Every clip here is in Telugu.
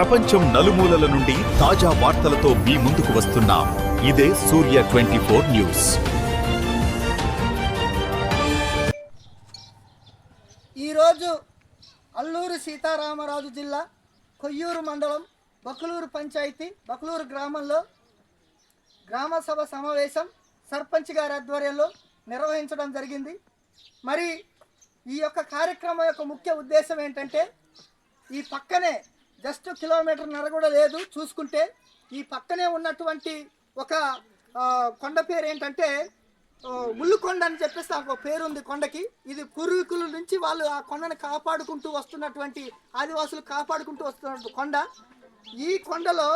ప్రపంచం నలుమూలల నుండి తాజా వార్తలతో మీ ముందుకు వస్తున్నాం. ఇదే సూర్య ట్వంటీ ఫోర్ న్యూస్. ఈరోజు అల్లూరు సీతారామరాజు జిల్లా కొయ్యూరు మండలం బకులూరు పంచాయతీ బకులూరు గ్రామంలో గ్రామసభ సమావేశం సర్పంచ్ గారి ఆధ్వర్యంలో నిర్వహించడం జరిగింది. మరి ఈ యొక్క కార్యక్రమం యొక్క ముఖ్య ఉద్దేశం ఏంటంటే ఈ పక్కనే జస్ట్ కిలోమీటర్ నర కూడా లేదు. చూసుకుంటే ఈ పక్కనే ఉన్నటువంటి ఒక కొండ పేరు ఏంటంటే ముళ్ళుకొండ అని చెప్పేసి ఒక పేరు ఉంది కొండకి. ఇది పూర్వీకుల నుంచి వాళ్ళు ఆ కొండను కాపాడుకుంటూ వస్తున్నటువంటి ఆదివాసులు కాపాడుకుంటూ వస్తున్న కొండ. ఈ కొండలో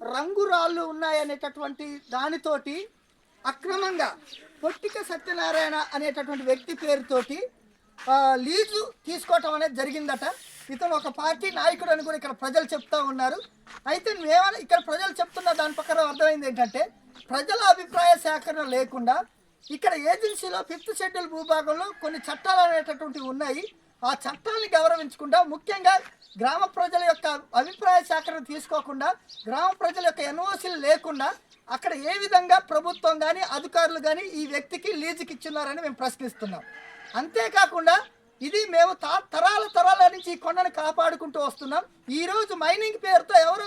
రంగురాళ్ళు ఉన్నాయనేటటువంటి దానితోటి అక్రమంగా పొట్టిక సత్యనారాయణ అనేటటువంటి వ్యక్తి పేరుతోటి లీజు తీసుకోవటం అనేది జరిగిందట. ఇతను ఒక పార్టీ నాయకుడు అని కూడా ఇక్కడ ప్రజలు చెప్తా ఉన్నారు. అయితే మేమని ఇక్కడ ప్రజలు చెప్తున్న దాని ప్రకారం అర్థమైంది ఏంటంటే ప్రజల అభిప్రాయ సేకరణ లేకుండా ఇక్కడ ఏజెన్సీలో ఫిఫ్త్ షెడ్యూల్ భూభాగంలో కొన్ని చట్టాలు అనేటటువంటివి ఉన్నాయి. ఆ చట్టాన్ని గౌరవించకుండా ముఖ్యంగా గ్రామ ప్రజల యొక్క అభిప్రాయ సేకరణ తీసుకోకుండా గ్రామ ప్రజల యొక్క ఎన్ఓసీలు లేకుండా అక్కడ ఏ విధంగా ప్రభుత్వం కానీ అధికారులు కానీ ఈ వ్యక్తికి లీజుకి ఇచ్చున్నారని మేము ప్రశ్నిస్తున్నాం. అంతేకాకుండా ఇది మేము తా- తరాల తరాల నుంచి ఈ కొండను కాపాడుకుంటూ వస్తున్నాం. ఈరోజు మైనింగ్ పేరుతో ఎవరో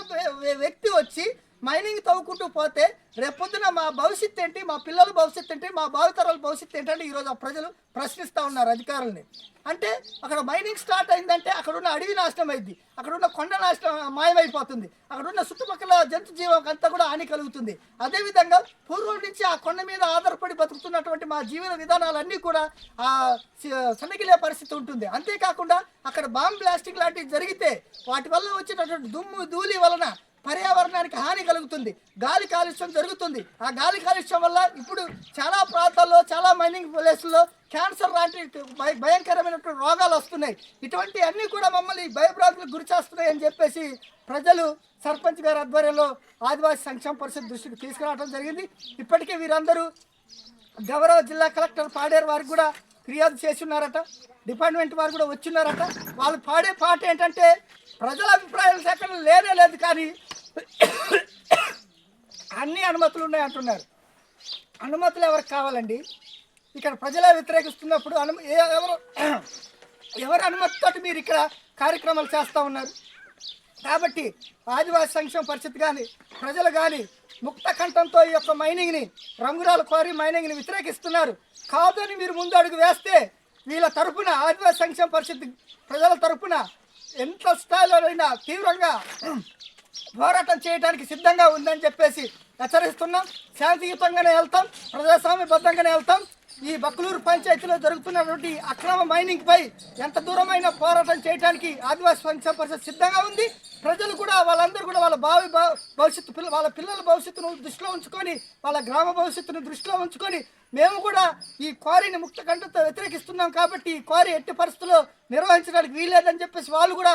వ్యక్తి వచ్చి మైనింగ్ తవ్వుకుంటూ పోతే రేపొద్దున మా భవిష్యత్తు ఏంటి? మా పిల్లల భవిష్యత్తు ఏంటి? మా భావితరాల భవిష్యత్తు ఏంటంటే ఈరోజు ఆ ప్రజలు ప్రశ్నిస్తూ ఉన్నారు అధికారుల్ని. అంటే అక్కడ మైనింగ్ స్టార్ట్ అయిందంటే అక్కడ ఉన్న అడవి నాశనం అయింది. అక్కడ ఉన్న కొండ నాశనం మాయమైపోతుంది. అక్కడ ఉన్న చుట్టుపక్కల జంతు జీవం అంతా కూడా హాని కలుగుతుంది. అదేవిధంగా పూర్వం నుంచి ఆ కొండ మీద ఆధారపడి బతుకుతున్నటువంటి మా జీవన విధానాలన్నీ కూడా ఆ సన్నగిలే పరిస్థితి ఉంటుంది. అంతేకాకుండా అక్కడ బాంబ్ బ్లాస్టింగ్ లాంటివి జరిగితే వాటి వల్ల వచ్చేటటువంటి దుమ్ము ధూళి వలన పర్యావరణానికి హాని కలుగుతుంది. గాలి కాలుష్యం జరుగుతుంది. ఆ గాలి కాలుష్యం వల్ల ఇప్పుడు చాలా ప్రాంతాల్లో చాలా మైనింగ్ ప్లేస్లో క్యాన్సర్ లాంటి భయ- భయంకరమైనటువంటి రోగాలు వస్తున్నాయి. ఇటువంటి అన్నీ కూడా మమ్మల్ని భయభ్రాంతులకు గురి చేస్తున్నాయి అని చెప్పేసి ప్రజలు సర్పంచ్ గారి ఆధ్వర్యంలో ఆదివాసీ సంక్షేమ పరిషత్ దృష్టికి తీసుకురావడం జరిగింది. ఇప్పటికే వీరందరూ గౌరవ జిల్లా కలెక్టర్ పాడేరు వారికి కూడా ఫిర్యాదు చేసి ఉన్నారట డిపార్ట్మెంట్ వారు కూడా వచ్చిన్నారట. వాళ్ళు పాడే పాట ఏంటంటే ప్రజల అభిప్రాయాల సేకరణ లేనే లేదు కానీ అన్ని అనుమతులు ఉన్నాయి అంటున్నారు. అనుమతులు ఎవరికి కావాలండి? ఇక్కడ ప్రజలే వ్యతిరేకిస్తున్నప్పుడు అను ఎవరు ఎవరు ఎవరి అనుమతితో మీరు ఇక్కడ కార్యక్రమాలు చేస్తూ ఉన్నారు? కాబట్టి ఆదివాసీ సంక్షేమ పరిస్థితి కానీ ప్రజలు కానీ ముక్త కంఠంతో ఈ యొక్క మైనింగ్ని రంగురాల కోరి మైనింగ్ని వ్యతిరేకిస్తున్నారు. కాదని మీరు ముందు అడుగు వేస్తే వీళ్ళ తరపున ఆదివాసీ సంక్షేమ పరిస్థితి ప్రజల తరపున ఎంత స్థాయిలోనైనా తీవ్రంగా పోరాటం చేయడానికి సిద్ధంగా ఉందని చెప్పేసి హెచ్చరిస్తున్నాం. శాంతియుతంగానే వెళ్తాం. ప్రజాస్వామ్యబద్ధంగానే వెళ్తాం. ఈ బక్లూరు పంచాయతీలో జరుగుతున్నటువంటి అక్రమ మైనింగ్ పై ఎంత దూరమైన పోరాటం చేయడానికి ఆదివాసీ సంక్షేమ పరిషత్ సిద్ధంగా ఉంది. ప్రజలు కూడా వాళ్ళందరూ కూడా వాళ్ళ భావి భవిష్యత్తు పిల్ల వాళ్ళ పిల్లల భవిష్యత్తును దృష్టిలో ఉంచుకొని వాళ్ళ గ్రామ భవిష్యత్తును దృష్టిలో ఉంచుకొని మేము కూడా ఈ క్వారీని ముక్త కంటతో వ్యతిరేకిస్తున్నాం కాబట్టి ఈ క్వారీ ఎట్టి పరిస్థితుల్లో నిర్వహించడానికి వీల్లేదని చెప్పేసి వాళ్ళు కూడా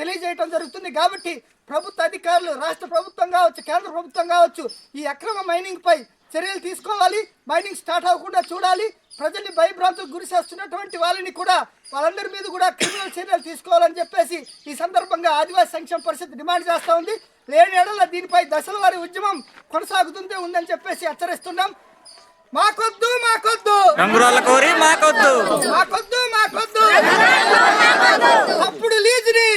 తెలియజేయడం జరుగుతుంది. కాబట్టి ప్రభుత్వ అధికారులు రాష్ట్ర ప్రభుత్వం కావచ్చు కేంద్ర ప్రభుత్వం కావచ్చు ఈ అక్రమ మైనింగ్ పై చర్యలు తీసుకోవాలి మైనింగ్ స్టార్ట్ అవ్వకుండా చూడాలి ప్రజల్ని భయభ్రాంతులకు గురి చేస్తున్నటువంటి వాళ్ళని కూడా వాళ్ళందరి మీద కూడా క్రిమినల్ చర్యలు తీసుకోవాలని చెప్పేసి ఈ సందర్భంగా ఆదివాసీ సంక్షేమ పరిషత్ డిమాండ్ చేస్తూ ఉంది. లేని ఏడల దీనిపై దశల వారి ఉద్యమం కొనసాగుతుందే ఉందని చెప్పేసి హెచ్చరిస్తున్నాం. మాకొద్దు మాకొద్దు. కోరి మాకొద్దు. మాకొద్దు మాకొద్దు. అప్పుడు లీజుని